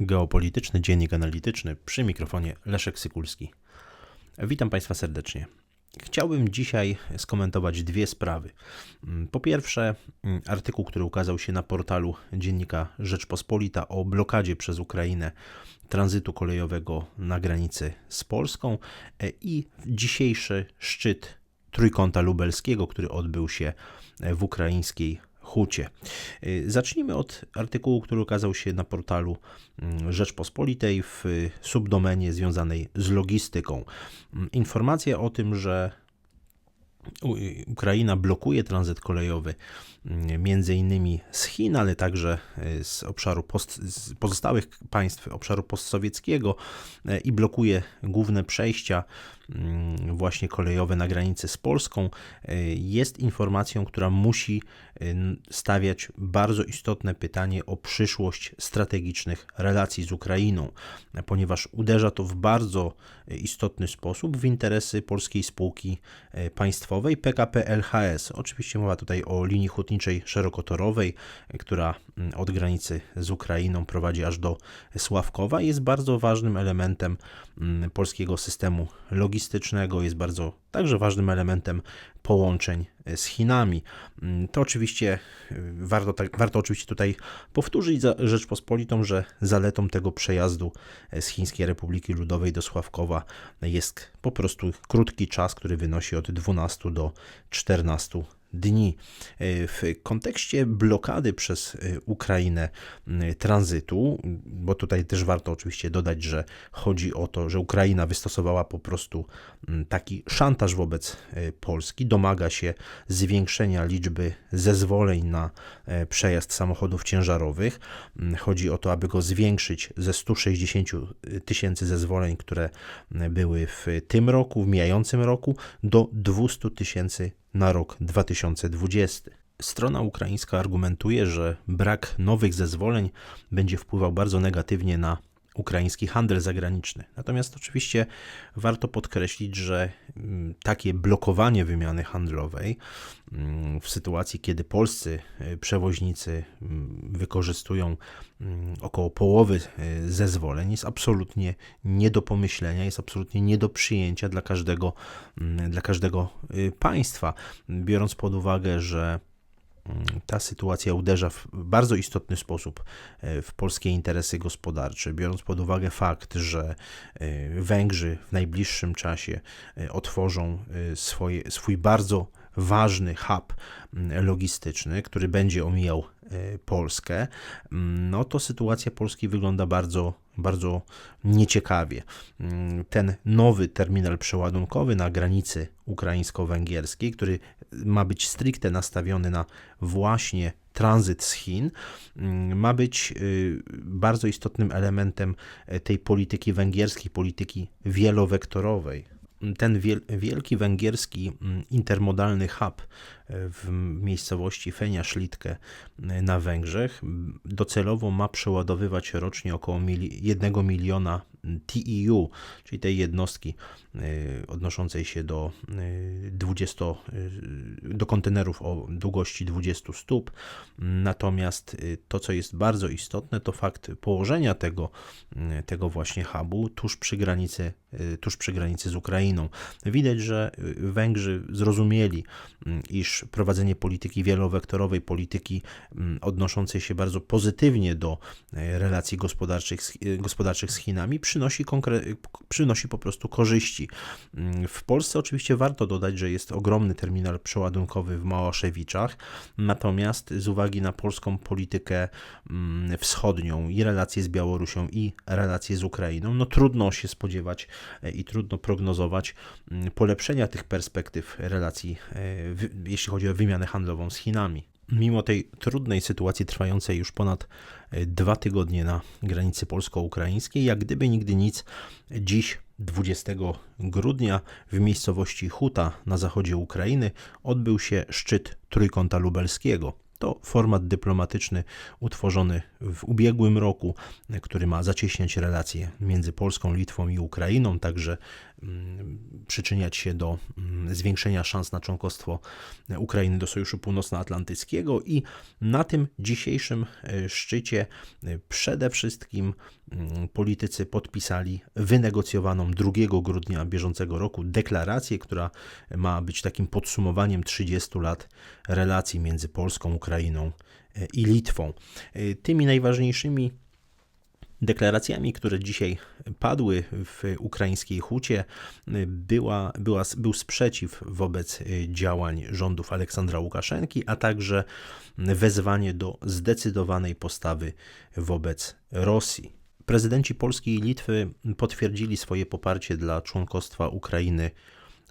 Geopolityczny Dziennik Analityczny przy mikrofonie Leszek Sykulski. Witam Państwa serdecznie. Chciałbym dzisiaj skomentować dwie sprawy. Po pierwsze, artykuł, który ukazał się na portalu dziennika Rzeczpospolita o blokadzie przez Ukrainę tranzytu kolejowego na granicy z Polską i dzisiejszy szczyt Trójkąta Lubelskiego, który odbył się w ukraińskiej Hucie. Y, zacznijmy od artykułu, który ukazał się na portalu mm, Rzeczpospolitej w subdomenie związanej z logistyką. Mm, informacja o tym, że Ukraina blokuje tranzyt kolejowy mm, między innymi z Chin, ale także y, z obszaru post, z pozostałych państw obszaru postsowieckiego y, i blokuje główne przejścia Mm, właśnie kolejowe na granicy z Polską, y, jest informacją, która musi y, stawiać bardzo istotne pytanie o przyszłość strategicznych relacji z Ukrainą, ponieważ uderza to w bardzo istotny sposób w interesy polskiej spółki y, państwowej PKP LHS. Oczywiście mowa tutaj o linii hutniczej szerokotorowej, która mm, od granicy z Ukrainą prowadzi aż do Sławkowa jest bardzo ważnym elementem mm, polskiego systemu logistycznego, jest bardzo także ważnym elementem połączeń e, z Chinami. Mm, to oczywiście e, warto, tak, warto oczywiście tutaj powtórzyć za Rzeczpospolitą, że zaletą tego przejazdu e, z Chińskiej Republiki Ludowej do Sławkowa jest po prostu krótki czas, który wynosi od 12 do 14 dni. E, w kontekście blokady przez e, Ukrainę tranzytu, bo tutaj też warto oczywiście dodać, że chodzi o to, że Ukraina wystosowała po prostu taki szantaż wobec e, Polski, domaga się zwiększenia liczby zezwoleń na przejazd samochodów ciężarowych. Chodzi o to, aby go zwiększyć ze 160 tysięcy zezwoleń, które były w tym roku, w mijającym roku, do 200 tysięcy na rok 2020. Strona ukraińska argumentuje, że brak nowych zezwoleń będzie wpływał bardzo negatywnie na ukraiński handel zagraniczny. Natomiast oczywiście warto podkreślić, że mm, takie blokowanie wymiany handlowej mm, w sytuacji, kiedy polscy e, przewoźnicy mm, wykorzystują około połowy e, zezwoleń, jest absolutnie nie do pomyślenia, jest absolutnie nie do przyjęcia dla każdego, dla każdego e, państwa, biorąc pod uwagę, że ta sytuacja uderza w bardzo istotny sposób e, w polskie interesy gospodarcze, biorąc pod uwagę fakt, że e, Węgrzy w najbliższym czasie e, otworzą swoje, swój bardzo ważny hub logistyczny, który będzie omijał Polskę, no to sytuacja Polski wygląda bardzo bardzo nieciekawie. Ten nowy terminal przeładunkowy na granicy ukraińsko-węgierskiej, który ma być stricte nastawiony na właśnie tranzyt z Chin, ma być y, bardzo istotnym elementem tej polityki węgierskiej, polityki wielowektorowej. Ten wielki węgierski mm, intermodalny hub e, w miejscowości Fenia Szlitkę e, na Węgrzech docelowo ma przeładowywać rocznie około 1 miliona TEU, czyli tej jednostki y, odnoszącej się do 20, y, y, do kontenerów o długości 20 stóp. Natomiast to, co jest bardzo istotne, to fakt położenia tego, tego właśnie hubu tuż przy granicy, tuż przy granicy z Ukrainą. Widać, że Węgrzy zrozumieli, iż prowadzenie polityki wielowektorowej, polityki odnoszącej się bardzo pozytywnie do relacji gospodarczych, gospodarczych z Chinami, przynosi, przynosi po prostu korzyści. Mm, w Polsce oczywiście warto dodać, że jest ogromny terminal przeładunkowy w Małaszewiczach, natomiast z uwagi na polską politykę mm, wschodnią i relacje z Białorusią i relacje z Ukrainą, no trudno się spodziewać e, i trudno prognozować mm, polepszenia tych perspektyw relacji, e, jeśli chodzi o wymianę handlową z Chinami mimo tej trudnej sytuacji trwającej już ponad e, dwa tygodnie na granicy polsko-ukraińskiej, jak gdyby nigdy nic, dziś 20 grudnia w miejscowości Huta na zachodzie Ukrainy odbył się szczyt Trójkąta Lubelskiego. To format dyplomatyczny utworzony w ubiegłym roku, który ma zacieśniać relacje między Polską, Litwą i Ukrainą, także przyczyniać się do mm, zwiększenia szans na członkostwo Ukrainy do Sojuszu Północnoatlantyckiego i na tym dzisiejszym e, szczycie e, przede wszystkim mm, politycy podpisali wynegocjowaną 2 grudnia bieżącego roku deklarację, która ma być takim podsumowaniem 30 lat relacji między Polską, Ukrainą e, i Litwą. Tymi najważniejszymi deklaracjami, które dzisiaj padły w ukraińskiej hucie, była, była, był sprzeciw wobec działań rządów Aleksandra Łukaszenki, a także wezwanie do zdecydowanej postawy wobec Rosji. Prezydenci Polski i Litwy potwierdzili swoje poparcie dla członkostwa Ukrainy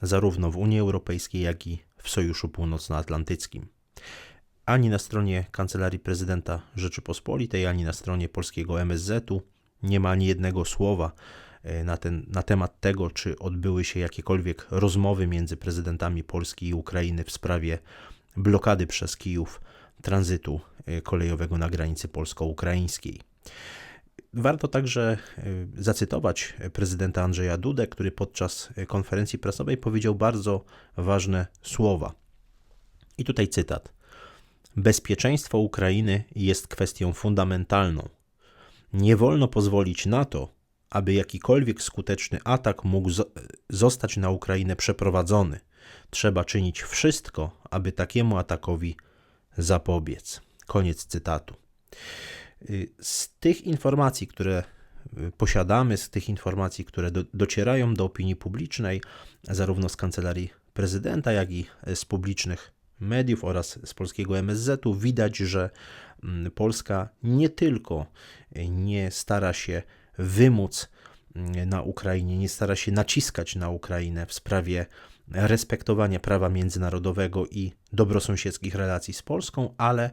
zarówno w Unii Europejskiej, jak i w Sojuszu Północnoatlantyckim ani na stronie Kancelarii Prezydenta Rzeczypospolitej, ani na stronie polskiego MSZ-u nie ma ani jednego słowa e, na, ten, na temat tego, czy odbyły się jakiekolwiek rozmowy między prezydentami Polski i Ukrainy w sprawie blokady przez Kijów tranzytu e, kolejowego na granicy polsko-ukraińskiej. Warto także e, zacytować prezydenta Andrzeja Dudę, który podczas konferencji prasowej powiedział bardzo ważne słowa. I tutaj cytat. Bezpieczeństwo Ukrainy jest kwestią fundamentalną. Nie wolno pozwolić na to, aby jakikolwiek skuteczny atak mógł zostać na Ukrainę przeprowadzony. Trzeba czynić wszystko, aby takiemu atakowi zapobiec. Koniec cytatu. Y, z tych informacji, które y, posiadamy, z tych informacji, które do, docierają do opinii publicznej, zarówno z kancelarii prezydenta, jak i z publicznych mediów oraz z polskiego MSZ-u widać, że mm, Polska nie tylko nie stara się wymóc mm, na Ukrainie, nie stara się naciskać na Ukrainę w sprawie respektowania prawa międzynarodowego i dobrosąsiedzkich relacji z Polską, ale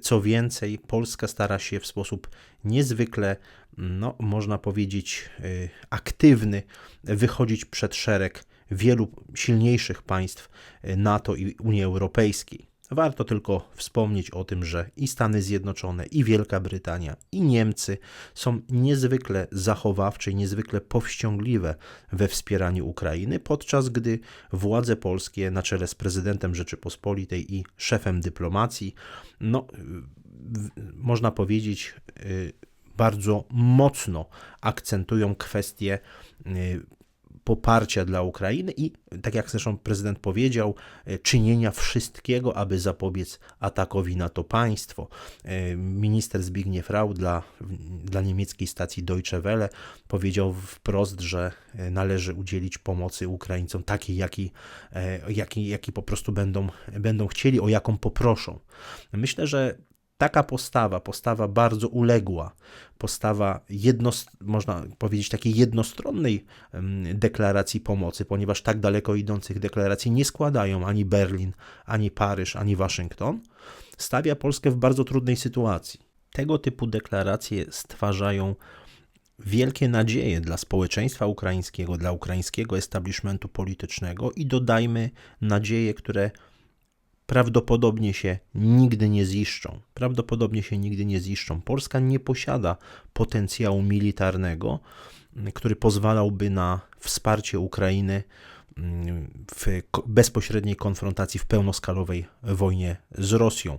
co więcej, Polska stara się w sposób niezwykle, no, można powiedzieć, y, aktywny wychodzić przed szereg wielu silniejszych państw y, NATO i Unii Europejskiej. Warto tylko wspomnieć o tym, że i Stany Zjednoczone, i Wielka Brytania, i Niemcy są niezwykle zachowawcze i niezwykle powściągliwe we wspieraniu Ukrainy, podczas gdy władze polskie na czele z prezydentem Rzeczypospolitej i szefem dyplomacji, no, można powiedzieć, y, bardzo mocno akcentują kwestie y, poparcia dla Ukrainy i, tak jak zresztą prezydent powiedział, e, czynienia wszystkiego, aby zapobiec atakowi na to państwo. E, minister Zbigniew Rau dla, dla niemieckiej stacji Deutsche Welle powiedział wprost, że e, należy udzielić pomocy Ukraińcom takiej, jaki, jaki, jaki po prostu będą, będą chcieli, o jaką poproszą. Myślę, że taka postawa, postawa bardzo uległa, postawa jednost, można powiedzieć takiej jednostronnej deklaracji pomocy, ponieważ tak daleko idących deklaracji nie składają ani Berlin, ani Paryż, ani Waszyngton, stawia Polskę w bardzo trudnej sytuacji. Tego typu deklaracje stwarzają wielkie nadzieje dla społeczeństwa ukraińskiego, dla ukraińskiego establishmentu politycznego i dodajmy nadzieje, które prawdopodobnie się nigdy nie ziszczą. Prawdopodobnie się nigdy nie ziszczą. Polska nie posiada potencjału militarnego, który pozwalałby na wsparcie Ukrainy mm, w bezpośredniej konfrontacji, w pełnoskalowej wojnie z Rosją.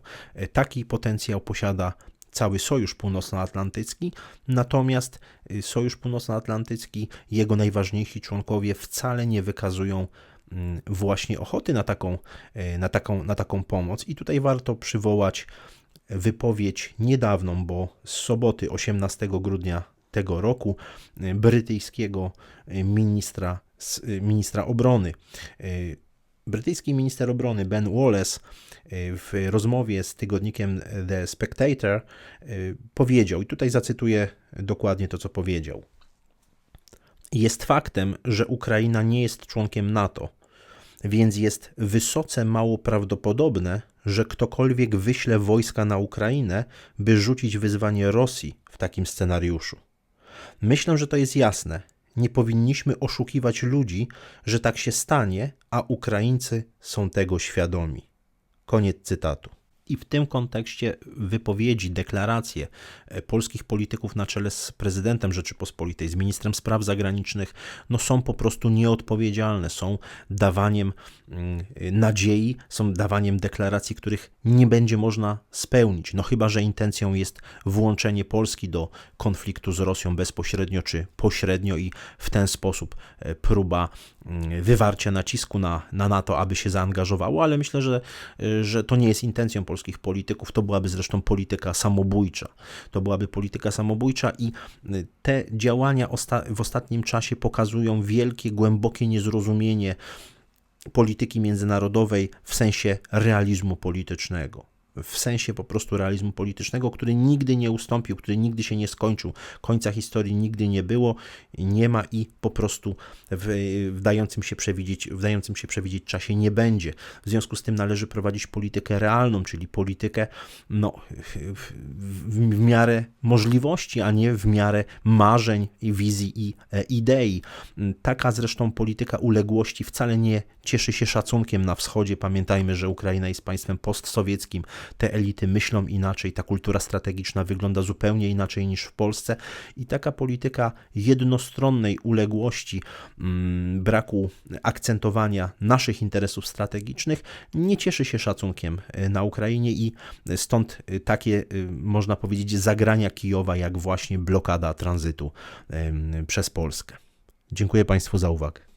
Taki potencjał posiada cały Sojusz Północnoatlantycki, natomiast y, Sojusz Północnoatlantycki, jego najważniejsi członkowie wcale nie wykazują Mm, właśnie ochoty na taką, e, na taką, na taką pomoc. I tutaj warto przywołać wypowiedź niedawną, bo z soboty 18 grudnia tego roku e, brytyjskiego e, ministra, ministra obrony. Brytyjski minister obrony Ben Wallace w rozmowie z tygodnikiem The Spectator powiedział, i tutaj zacytuję dokładnie to, co powiedział. Jest faktem, że Ukraina nie jest członkiem NATO więc jest wysoce mało prawdopodobne, że ktokolwiek wyśle wojska na Ukrainę, by rzucić wyzwanie Rosji w takim scenariuszu. Myślę, że to jest jasne. Nie powinniśmy oszukiwać ludzi, że tak się stanie, a Ukraińcy są tego świadomi. Koniec cytatu. I w tym kontekście wypowiedzi, deklaracje e, polskich polityków na czele z prezydentem Rzeczypospolitej, z ministrem spraw zagranicznych, no są po prostu nieodpowiedzialne, są dawaniem mm, nadziei, są dawaniem deklaracji, których nie będzie można spełnić. No chyba, że intencją jest włączenie Polski do konfliktu z Rosją bezpośrednio czy pośrednio i w ten sposób e, próba mm, wywarcia nacisku na, na NATO, aby się zaangażowało, ale myślę, że, e, że to nie jest intencją polityków. To byłaby zresztą polityka samobójcza. To byłaby polityka samobójcza i y, te działania w ostatnim czasie pokazują wielkie, głębokie niezrozumienie polityki międzynarodowej w sensie realizmu politycznego. W sensie po prostu realizmu politycznego, który nigdy nie ustąpił, który nigdy się nie skończył. Końca historii nigdy nie było, nie ma i po prostu w, w, dającym się przewidzieć, w dającym się przewidzieć czasie nie będzie. W związku z tym należy prowadzić politykę realną, czyli politykę no, w, w, w miarę możliwości, a nie w miarę marzeń wizji i e, idei. Taka zresztą polityka uległości wcale nie cieszy się szacunkiem na wschodzie. Pamiętajmy, że Ukraina jest państwem postsowieckim. Te elity myślą inaczej, ta kultura strategiczna wygląda zupełnie inaczej niż w Polsce i taka polityka jednostronnej uległości, mm, braku akcentowania naszych interesów strategicznych nie cieszy się szacunkiem e, na Ukrainie i stąd e, takie, e, można powiedzieć, zagrania Kijowa, jak właśnie blokada tranzytu przez Polskę. Dziękuję Państwu za uwagę.